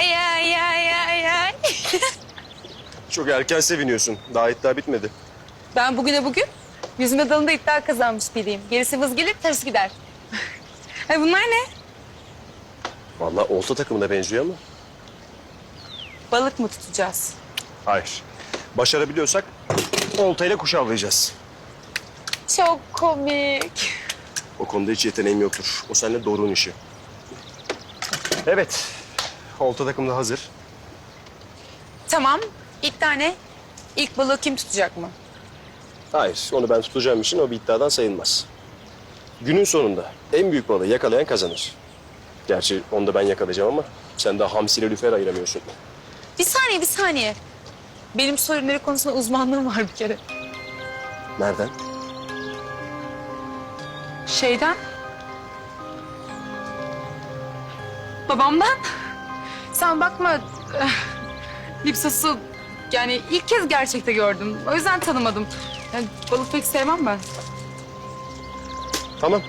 Ay ay ay ay ay. Çok erken seviniyorsun. Daha iddia bitmedi. Ben bugüne bugün yüzme dalında iddia kazanmış biriyim. Gerisi vız gelir ters gider. Ay bunlar ne? Vallahi olta takımına benziyor ama. Balık mı tutacağız? Hayır. Başarabiliyorsak oltayla kuş avlayacağız. Çok komik. O konuda hiç yeteneğim yoktur. O seninle doğruğun işi. Evet. Olta takım da hazır. Tamam. İlk tane ilk balığı kim tutacak mı? Hayır, onu ben tutacağım için o bir iddiadan sayılmaz. Günün sonunda en büyük balığı yakalayan kazanır. Gerçi onu da ben yakalayacağım ama sen daha hamsiyle lüfer ayıramıyorsun. Bir saniye bir saniye. Benim su ürünleri konusunda uzmanlığım var bir kere. Nereden? Şeyden. Babamdan. Sen bakma. eh, Lipsos'u yani ilk kez gerçekte gördüm. O yüzden tanımadım. Yani balık pek sevmem ben. Tamam,